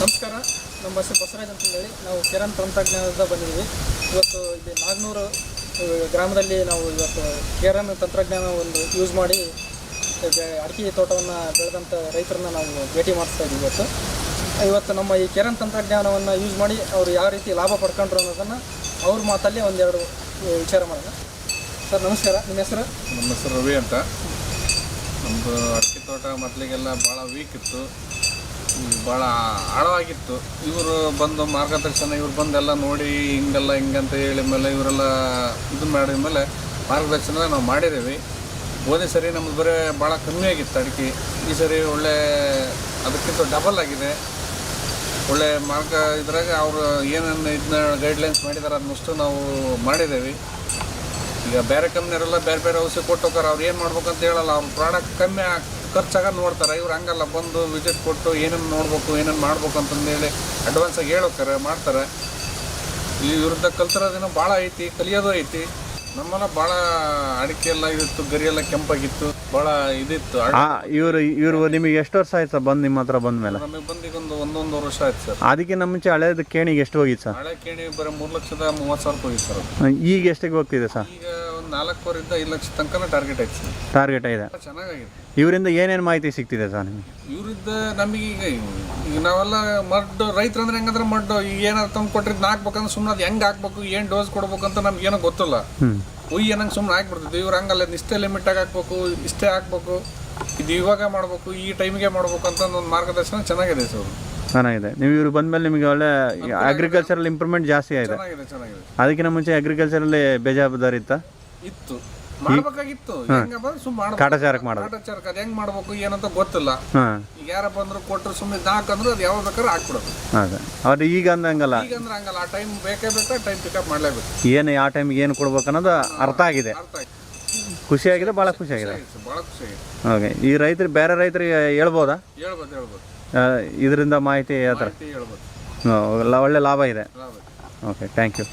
ನಮಸ್ಕಾರ. ನಮ್ಮ ಹೆಸರು ಬಸವರಾಜ್ ಅಂತ ಹೇಳಿ ನಾವು ಕಿರಣ್ ತಂತ್ರಜ್ಞಾನದಿಂದ ಬಂದಿದ್ದೀವಿ. ಇವತ್ತು ಇಲ್ಲಿ ನಾಗ್ನೂರು ಗ್ರಾಮದಲ್ಲಿ ನಾವು ಇವತ್ತು ಕಿರಣ್ ತಂತ್ರಜ್ಞಾನ ಒಂದು ಯೂಸ್ ಮಾಡಿ ಅಡಿಕೆ ತೋಟವನ್ನು ಬೆಳೆದಂಥ ರೈತರನ್ನ ನಾವು ಭೇಟಿ ಮಾಡಿಸ್ತಾ ಇದ್ದೀವಿ ಇವತ್ತು. ಇವತ್ತು ನಮ್ಮ ಈ ಕಿರಣ್ ತಂತ್ರಜ್ಞಾನವನ್ನು ಯೂಸ್ ಮಾಡಿ ಅವರು ಯಾವ ರೀತಿ ಲಾಭ ಪಡ್ಕೊಂಡ್ರು ಅನ್ನೋದನ್ನು ಅವ್ರ ಮಾತಲ್ಲಿ ಒಂದೆರಡು ವಿಚಾರ ಮಾಡೋಣ. ಸರ್, ನಮಸ್ಕಾರ. ನಿಮ್ಮ ಹೆಸರು? ನಮ್ಮ ಹೆಸರು ರವಿ ಅಂತ. ನಮ್ಮದು ಅಡಿಕೆ ತೋಟ ಮೊದಲಿಗೆಲ್ಲ ಭಾಳ ವೀಕ್ ಇತ್ತು. ಭಾಳ ಆಳವಾಗಿತ್ತು. ಇವರು ಬಂದು ಮಾರ್ಗದರ್ಶನ, ಇವ್ರು ಬಂದೆಲ್ಲ ನೋಡಿ ಹಿಂಗೆಲ್ಲ ಹಿಂಗಂತ ಹೇಳಿ ಮೇಲೆ ಇವರೆಲ್ಲ ಇದು ಮಾಡಿದ ಮೇಲೆ ಮಾರ್ಗದರ್ಶನ ನಾವು ಮಾಡಿದ್ದೀವಿ. ಹೋದ ಸರಿ ನಮ್ಮದು ಬರೀ ಭಾಳ ಕಮ್ಮಿ ಆಗಿತ್ತು ಅಡಿಕೆ. ಈ ಸರಿ ಒಳ್ಳೆ ಅದಕ್ಕಿಂತ ಡಬಲ್ ಆಗಿದೆ. ಒಳ್ಳೆ ಮಾರ್ಗ ಇದ್ರಾಗ ಅವರು ಏನೇನು ಇದನ್ನ ಗೈಡ್ಲೈನ್ಸ್ ಮಾಡಿದ್ದಾರೆ ಅದನ್ನಷ್ಟು ನಾವು ಮಾಡಿದ್ದೇವೆ. ಈಗ ಬೇರೆ ಕಂಪ್ನಿಯವರೆಲ್ಲ ಬೇರೆ ಬೇರೆ ಔಷಧಿ ಕೊಟ್ಟು ಹೋಗಾರ ಅವ್ರು ಏನು ಮಾಡ್ಬೇಕಂತ ಹೇಳಲ್ಲ. ಅವ್ರ ಪ್ರಾಡಕ್ಟ್ ಕಮ್ಮಿ ಆಗ್- ಖರ್ಚಾಗ ನೋಡ್ತಾರೆ ಇವ್ರು ಹಂಗಲ್ಲ ಬಂದು ವಿಸಿಟ್ ಕೊಟ್ಟು ಏನೇನು ನೋಡ್ಬೇಕು ಏನೇನು ಮಾಡ್ಬೇಕು ಅಂತಂದೇಳಿ ಅಡ್ವಾನ್ಸಾಗಿ ಹೇಳೋಕ್ಕಾರೆ ಮಾಡ್ತಾರೆ. ಇಲ್ಲಿ ವಿರುದ್ಧ ಕಲ್ತಿರೋದೇನೋ ಭಾಳ ಐತಿ ಕಲಿಯೋದು ಐತಿ. ನಮ್ಮನ್ನ ಭಾಳ ಅಡಿಕೆ ಎಲ್ಲ ಇತ್ತು ಗರಿ ಎಲ್ಲ ಕೆಂಪಾಗಿತ್ತು ಭಾಳ ಇದಿತ್ತು. ಇವರು ಇವರು ನಿಮಗೆ ಎಷ್ಟು ವರ್ಷ ಆಯ್ತು ಸರ್ ಬಂದು ನಿಮ್ಮ ಹತ್ರ ಬಂದ ಮೇಲೆ ನಮಗೆ ಬಂದಿಗೊಂದು ಒಂದೊಂದು ವರ್ಷ ಆಯ್ತು ಸರ್. ಅದಕ್ಕೆ ನಮ್ಮ ಮುಂಚೆ ಹಳೇದು ಕೇಣಿಗೆ ಎಷ್ಟು ಹೋಗಿತ್ತು ಸರ್? ಹಳೆ ಕೇಣಿ ಬರೀ ಮೂರು ಲಕ್ಷದ ಮೂವತ್ತು ಸಾವಿರ ರೂಪಾಯಿ ಹೋಗಿತ್ತು ಸರ್ ಈಗ ಎಷ್ಟಿಗೆ ಹೋಗ್ತಿದೆ ಸರ್? ಈಗ ಒಂದು ನಾಲ್ಕೂವರೆಯಿಂದ ಐದು ಲಕ್ಷ ತನಕ ಟಾರ್ಗೆಟ್ ಐತೆ ಸರ್. ಟಾರ್ಗೆಟ್ ಇದೆ ಚೆನ್ನಾಗಿದೆ ಇವರಿಂದ ಏನೇನು ಮಾಹಿತಿ ಸಿಗ್ತಿದೆ ಸರ್ ನಿಮಗೆ? ಇವರಿಂದ ನಮಗೆ ಈಗ ಈಗ ನಾವೆಲ್ಲ ಮಡ್ ರೈತರು ಅಂದ್ರೆ ಹೆಂಗಂದ್ರೆ ಮಡ್ಡು ಈಗ ಏನಾದ್ರು ತಂದು ಕೊಟ್ಟಿದ್ದು ಹಾಕ್ಬೇಕಂದ್ರೆ ಸುಮ್ಮನೆ ಅದು ಹೆಂಗೆ ಹಾಕ್ಬೇಕು ಏನು ಡೋಸ್ ಕೊಡ್ಬೇಕು ಅಂತ ನಮ್ಗೆ ಏನೋ ಗೊತ್ತಿಲ್ಲ. ಹ್ಞೂ ಉಯ್ ಏನಂಗೆ ಸುಮ್ಮನೆ ಹಾಕ್ಬಿಡ್ತಿದ್ವಿ ಇವ್ರು ಹಂಗಲ್ಲ ಇಷ್ಟೇ ಲಿಮಿಟಾಗಿ ಹಾಕ್ಬೇಕು ಇಷ್ಟೇ ಹಾಕ್ಬೇಕು ಇದು ಇವಾಗ ಮಾಡ್ಬೇಕು ಈ ಟೈಮಿಗೆ ಮಾಡ್ಬೇಕು ಅಂತ ಒಂದು ಮಾರ್ಗದರ್ಶನ ಚೆನ್ನಾಗಿದೆ ಸರ್ ಚೆನ್ನಾಗಿದೆ. ನೀವು ಇವ್ರು ಬಂದಮೇಲೆ ನಿಮಗೆ ಒಳ್ಳೆ ಅಗ್ರಿಕಲ್ಚರಲ್ ಇಂಪ್ರೂವ್ಮೆಂಟ್ ಜಾಸ್ತಿ ಆಗಿದೆ. ಚೆನ್ನಾಗಿದೆ ಚೆನ್ನಾಗಿದೆ. ಅದಕ್ಕಿಂತ ಮುಂಚೆ ಅಗ್ರಿಕಲ್ಚರಲ್ಲಿ ಬೇಜಾಬ್ದಾರಿ ಇತ್ತಾ? ಇತ್ತು. ಮಾಡ್ಬೇಕಾಗಿತ್ತು. ಹೆಂಗಪ್ಪ ಸುಮ್ಮನೆ ಮಾಡ್ಬೇಕು. ಕಾಟಾಚಾರಕ್ಕೆ ಮಾಡೋದು. ಕಾಟಾಚಾರಕ್ಕೆ ಅದು ಹೆಂಗ್ ಮಾಡ್ಬೇಕು ಏನಂತ ಗೊತ್ತಿಲ್ಲ. ಹಾಂ. ಈಗ ಯಾರ ಬಂದ್ರು ಕೊಟ್ಟರು ಸುಮ್ಮನೆ ಹಾಕಂದ್ರೆ ಅದು ಯಾವಾಗ ಬೇಕಾದ್ರೆ ಹಾಕ್ಬಿಡೋದು. ಅದೇ ಅವ್ರು ಈಗ ಅಂದಂಗಲ್ಲ. ಈಗ ಅಂದ್ರೆ ಹಂಗಲ್ಲ. ಆ ಟೈಮ್ ಬೇಕೇ ಬೇಕಾ ಟೈಮ್ ಪಿಕಪ್ ಮಾಡಲೇಬೇಕು. ಏನು ಆ ಟೈಮ್ಗೆ ಏನು ಕೊಡ್ಬೇಕು ಅನ್ನೋದು ಅರ್ಥ ಆಗಿದೆ. ಅರ್ಥ ಆಯ್ತು. ಖುಷಿಯಾಗಿದೆ ಭಾಳ ಖುಷಿಯಾಗಿದೆ. ಭಾಳ ಖುಷಿ ಆಗಿದೆ. ಓಕೆ. ಈ ರೈತರು ಬೇರೆ ರೈತರಿಗೆ ಹೇಳ್ಬೋದಾ? ಹೇಳ್ಬೋದು ಹೇಳ್ಬೋದು. ಆ, ಇದರಿಂದ ಮಾಹಿತಿ ಯಾವ ಥರ ಮಾಹಿತಿ ಹೇಳ್ಬೋದು. ಎಲ್ಲ ಒಳ್ಳೆ ಲಾಭ ಇದೆ. ಓಕೆ ಥ್ಯಾಂಕ್ ಯು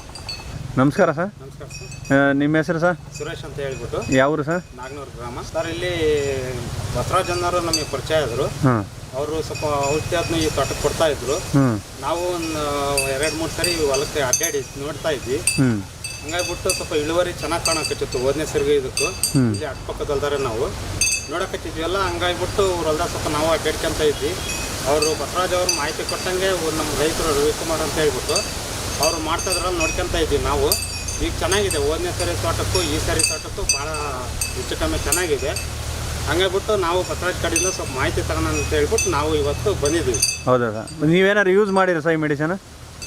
ನಮಸ್ಕಾರ ಸರ್. ನಮಸ್ಕಾರ ಸರ್. ನಿಮ್ಮ ಹೆಸರು ಸರ್? ಸುರೇಶ್ ಅಂತ ಹೇಳ್ಬಿಟ್ಟು. ಯಾವ ಊರು ಸರ್? ನಾಗನೂರು ಗ್ರಾಮ. ಸರ್ ಇಲ್ಲಿ ಬಸವರಾಜ್ ಅನ್ನೋರು ನಮಗೆ ಪರಿಚಯ ಆದರು. ಅವರು ಸ್ವಲ್ಪ ಔಷಧಿ ಅದನ್ನ ಈ ತೋಟಕ್ಕೆ ಕೊಡ್ತಾ ಇದ್ರು. ನಾವು ಒಂದು ಎರಡು ಮೂರು ಸರಿ ಹೊಲಕ್ಕೆ ಅಡ್ಡಾಡಿ ನೋಡ್ತಾ ಇದ್ವಿ. ಹಂಗಾಗಿ ಹಂಗಾಗ್ಬಿಟ್ಟು ಸ್ವಲ್ಪ ಇಳುವರಿ ಚೆನ್ನಾಗಿ ಕಾಣಕತ್ತಿತ್ತು ಓದನೇ ಸರಿಗೆ ಇದಕ್ಕೂ. ಇಲ್ಲಿ ಅಕ್ಕಪಕ್ಕದಲ್ದಾರೆ ನಾವು. ನೋಡಕತ್ತಿದ್ವಲ್ಲ ಹಂಗಾಗ್ಬಿಟ್ಟು ಅವ್ರ ಹೊಲ್ದಾಗ ಸ್ವಲ್ಪ ನಾವು ಅಡ್ಡಾಡ್ಕೊಂತ ಇದ್ವಿ. ಅವರು ಬಸವರಾಜ್ ಅವರು ಮಾಹಿತಿ ಕೊಟ್ಟಂಗೆ ನಮ್ಮ ರೈತರು ರವಿಕುಮಾರ್ ಅಂತ ಹೇಳ್ಬಿಟ್ಟು ಅವರು ಮಾಡ್ತಾ ಇದ್ರಲ್ಲಿ ನೋಡ್ಕೊಂತ ಇದ್ವಿ ನಾವು. ಈಗ ಚೆನ್ನಾಗಿದೆ. ಓದನೇ ಸರಿ ತೋಟಕ್ಕೂ ಈ ಸರಿ ತೋಟಕ್ಕೂ ಭಾಳ ಹೆಚ್ಚು ಕಮ್ಮಿ ಚೆನ್ನಾಗಿದೆ. ಹಂಗಾಗ್ಬಿಟ್ಟು ನಾವು ಬಸವರಾಜ್ ಕಡೆಯಿಂದ ಸ್ವಲ್ಪ ಮಾಹಿತಿ ತಗೋಣ ಅಂತ ಹೇಳ್ಬಿಟ್ಟು ನಾವು ಇವತ್ತು ಬಂದಿದ್ದೀವಿ. ಹೌದಾ? ಸರ್ ನೀವೇನಾದ್ರು ಯೂಸ್ ಮಾಡಿದ್ರೆ ಸರ್ ಈ ಮೆಡಿಸನ್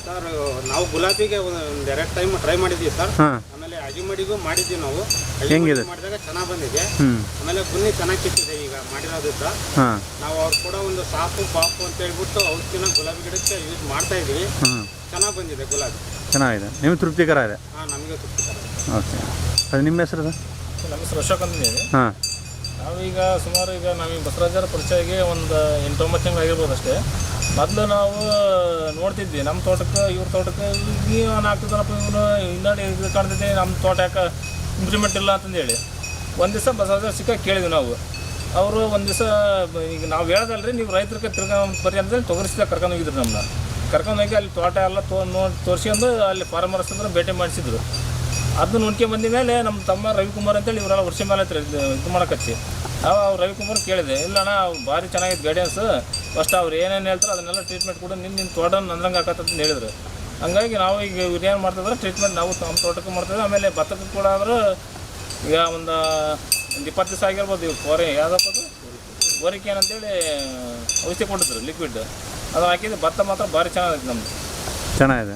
ಸರ್ ನಾವು ಗುಲಾಬಿಗೆ ಒಂದು ಎರಡು ಟೈಮ್ ಟ್ರೈ ಮಾಡಿದ್ವಿ ಸರ್. ಆಮೇಲೆ ಅಜಿಮಡಿಗೂ ಮಾಡಿದ್ವಿ ನಾವು. ಹೆಂಗಿದೆ? ಮಾಡಿದಾಗ ಚೆನ್ನಾಗಿ ಬಂದಿದೆ. ಆಮೇಲೆ ಗುನ್ನಿ ಚೆನ್ನಾಗಿ ಕಿತ್ತಿದೆ ಈಗ ಮಾಡಿರೋದ್ರಿಂದ. ನಾವು ಅವ್ರು ಕೂಡ ಒಂದು ಸಾಫು ಪಾಪು ಅಂತ ಹೇಳ್ಬಿಟ್ಟು ಔಷಧಿನ ಗುಲಾಬಿ ಗಿಡಕ್ಕೆ ಯೂಸ್ ಮಾಡ್ತಾ ಇದ್ವಿ ಬಂದಿದೆ ಗುಲಾಬಿ. ಚೆನ್ನಾಗಿದೆ. ನಿಮ್ಗೆ ತೃಪ್ತಿಕರ ಇದೆ? ಹಾಂ ನಮಗೆ ತೃಪ್ತಿಕರ. ಓಕೆ. ಅದು ನಿಮ್ಮ ಹೆಸರು ಸರ್? ನಮ್ಮ ಹೆಸರು ಅಶೋಕ್ ಅಂತ ಹೇಳಿ ಹಾಂ. ನಾವೀಗ ಸುಮಾರು ಈಗ ನಾವೀಗ ಬಸವರಾಜರ ಪರಿಚಯಗೆ ಒಂದು ಎಂಟೊಂಬತ್ತು ತಿಂಗಳು ಆಗಿರ್ಬೋದು ಅಷ್ಟೇ. ಮೊದಲು ನಾವು ನೋಡ್ತಿದ್ವಿ. ನಮ್ಮ ತೋಟಕ್ಕೆ ಇವ್ರ ತೋಟಕ್ಕೆ ನೀವು ಹಾಕ್ತಿದ್ದಾರಪ್ಪ ಇವನು ಹಿನ್ನಡೆ ಇದು ಕಾಣ್ತಿದ್ದೆ. ನಮ್ಮ ತೋಟ ಯಾಕೆ ಇಂಪ್ರೂವ್ಮೆಂಟ್ ಇಲ್ಲ ಅಂತಂದೇಳಿ ಒಂದು ದಿವಸ ಬಸವರಾಜರ ಸಿಕ್ಕ ಕೇಳಿದ್ವಿ ನಾವು. ಅವರು ಒಂದು ದಿವಸ ಈಗ ನಾವು ಹೇಳ್ದಲ್ರಿ ನೀವು ರೈತರಿಗೆ ತಿರ್ಗ ಪರಿ ಅಂತೇಳಿ ತೊಗರಿಸಿದ ಕರ್ಕೊಂಡು ಹೋಗಿದ್ರು ನಮ್ಮನ್ನ ಕರ್ಕೊಂಡು ಹೋಗಿ ಅಲ್ಲಿ ತೋಟ ಎಲ್ಲ ತೋ ನೋಡಿ ತೋರಿಸ್ಕೊಂಡು ಅಲ್ಲಿ ಫಾರ್ಮರ್ಸ್ ಅಂದ್ರೆ ಭೇಟಿ ಮಾಡಿಸಿದ್ರು. ಅದನ್ನ ನೋಡ್ಕೊಂಡ್ ಬಂದ ಮೇಲೆ ನಮ್ಮ ತಮ್ಮ ರವಿಕುಮಾರ್ ಅಂತೇಳಿ ಇವರೆಲ್ಲ ವರ್ಷ ಮೇಲೆ ಹತ್ರ ಇದು ಮಾಡಕತ್ತಿ. ಅವ ರವಿಕುಮಾರ್ ಕೇಳಿದೆ ಇಲ್ಲ ಅಣ್ಣ ಭಾರಿ ಚೆನ್ನಾಗಿದೆ ಗೈಡೆನ್ಸ್ ಫಸ್ಟ್ ಅವ್ರು ಏನೇನು ಹೇಳ್ತಾರೆ ಅದನ್ನೆಲ್ಲ ಟ್ರೀಟ್ಮೆಂಟ್ ಕೂಡ ನಿನ್ನ ನಿನ್ನ ತೋಟ ನಂದಂಗೆ ಅಂತ ಹೇಳಿದ್ರು. ಹಂಗಾಗಿ ನಾವು ಈಗ ಇವ್ರು ಏನು ಮಾಡ್ತಿದ್ರೆ ಟ್ರೀಟ್ಮೆಂಟ್ ನಾವು ನಮ್ಮ ತೋಟಕ್ಕೆ ಮಾಡ್ತೇವೆ ಆಮೇಲೆ ಭತ್ತಕ್ಕೆ ಕೂಡ ಅಂದ್ರೆ ಈಗ ಒಂದು ಒಂದು ಇಪ್ಪತ್ತು ದಿವಸ ಆಗಿರ್ಬೋದು ಇವ್ರು ಕೋರೆ ಯಾವುದಪ್ಪ ಅದು ಏನಂತೇಳಿ ಔಷಧಿ ಕೊಟ್ಟಿದ್ರು ಲಿಕ್ವಿಡ್ ಅದು ಹಾಕಿದ್ರೆ ಭತ್ತ ಮಾತ್ರ ಭಾರಿ ಚೆನ್ನಾಗಿದೆ ನಮ್ಮದು ಚೆನ್ನಾಗಿದೆ.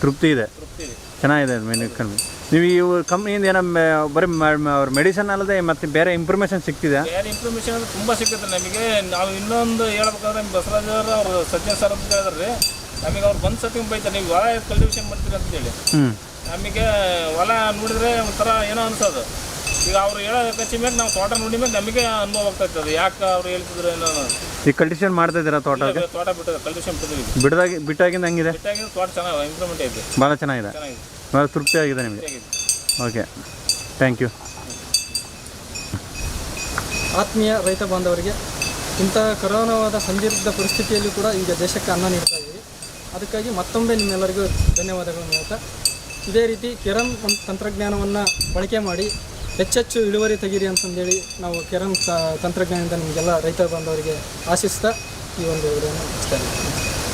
ತೃಪ್ತಿ ಇದೆ. ತೃಪ್ತಿ ಇದೆ. ಚೆನ್ನಾಗಿದೆ ಮೆನು ಕಮ್ಮಿ. ನೀವು ಇವು ಕಂಪ್ನಿಯಿಂದ ಏನೋ ಬರೀ ಅವ್ರ ಮೆಡಿಸನ್ ಅಲ್ಲದೆ ಮತ್ತೆ ಬೇರೆ ಇನ್ಫಾರ್ಮೇಷನ್ ಸಿಗ್ತಿದೆ ಬೇರೆ ಇನ್ಫಾರ್ಮೇಷನ್ ಅಂದ್ರೆ ತುಂಬ ಸಿಕ್ತದೆ ನಮಗೆ. ನಾವು ಇನ್ನೊಂದು ಹೇಳ್ಬೇಕಾದ್ರೆ ಬಸವರಾಜ್ ಅವರು ಅವ್ರು ಸಜ್ಜನ್ ಸರ್ ಅಂತ ಹೇಳಿದ್ರಿ. ನಮಗೆ ಅವ್ರು ಬಂದು ಸತಿ ಬೈತಾರೆ. ನೀವು ಹೊಲ ಕಲ್ಟಿವೇಷನ್ ಮಾಡ್ತೀರಿ ಅಂತೇಳಿ. ನಮಗೆ ಹೊಲ ನೋಡಿದ್ರೆ ಒಂಥರ ಏನೋ ಅನ್ಸೋದು. ಈಗ ಅವ್ರು ಹೇಳೋದಕ್ಕೆ ಸಿಮೆಂಟ್ ಮೇಲೆ ನಾವು ತೋಟ ನೋಡಿ ಮೇಲೆ ನಮಗೆ ಅನುಭವ ಆಗ್ತಾ ಇರ್ತದೆ. ಯಾಕೆ ಅವ್ರು ಹೇಳ್ತಿದ್ರು ಏನೋ ಅನ್ನೋದು. ಈಗ ಕಲ್ಟಿಷನ್ ಮಾಡ್ತಾ ಇದ್ದೀರಾ ತೋಟ ಈಗ ತೋಟ ಬಿಟ್ಟಿದೆ ಕಲ್ಟಿಷನ್ ಬಿಟ್ಟಿದ್ದೀವಿ. ಬಿಡದಾಗಿ ಬಿಟ್ಟಾಗಿಂದ ಹಂಗಿದೆ? ತೋಟ ಚೆನ್ನಾಗಿ ಇಂಪ್ರೂವ್ಮೆಂಟ್ ಐತೆ ಭಾಳ ಚೆನ್ನಾಗಿದೆ? ಚೆನ್ನಾಗಿದೆ. ಭಾಳ ತೃಪ್ತಿ ಆಗಿದೆ ನಿಮಗೆ ಓಕೆ ಥ್ಯಾಂಕ್ ಯು ಆತ್ಮೀಯ ರೈತ ಬಾಂಧವರಿಗೆ ಇಂಥ ಕರೋನಾವಾದ ಸಂದಿಗ್ಧ ಪರಿಸ್ಥಿತಿಯಲ್ಲಿ ಕೂಡ ಈಗ ದೇಶಕ್ಕೆ ಅನ್ನ ನೀಡ್ತಾ ಇದ್ದೀವಿ ಅದಕ್ಕಾಗಿ ಮತ್ತೊಮ್ಮೆ ನಿಮ್ಮೆಲ್ಲರಿಗೂ ಧನ್ಯವಾದಗಳನ್ನು ಹೇಳ್ತಾ ಇದೇ ರೀತಿ ಕಿರಣ್ ತಂತ್ರಜ್ಞಾನವನ್ನು ಬಳಕೆ ಮಾಡಿ ಹೆಚ್ಚೆಚ್ಚು ಇಳುವರಿ ತೆಗೀರಿ ಅಂತಂದೇಳಿ ನಾವು ಕಿರಣ್ ತ- ತಂತ್ರಜ್ಞಾನದಿಂದ ನಿಮಗೆಲ್ಲ ರೈತ ಬಾಂಧವರಿಗೆ ಆಶಿಸ್ತಾ ಈ ಒಂದು ವಿಡಿಯೋನ ಮುಗಿಸ್ತಾ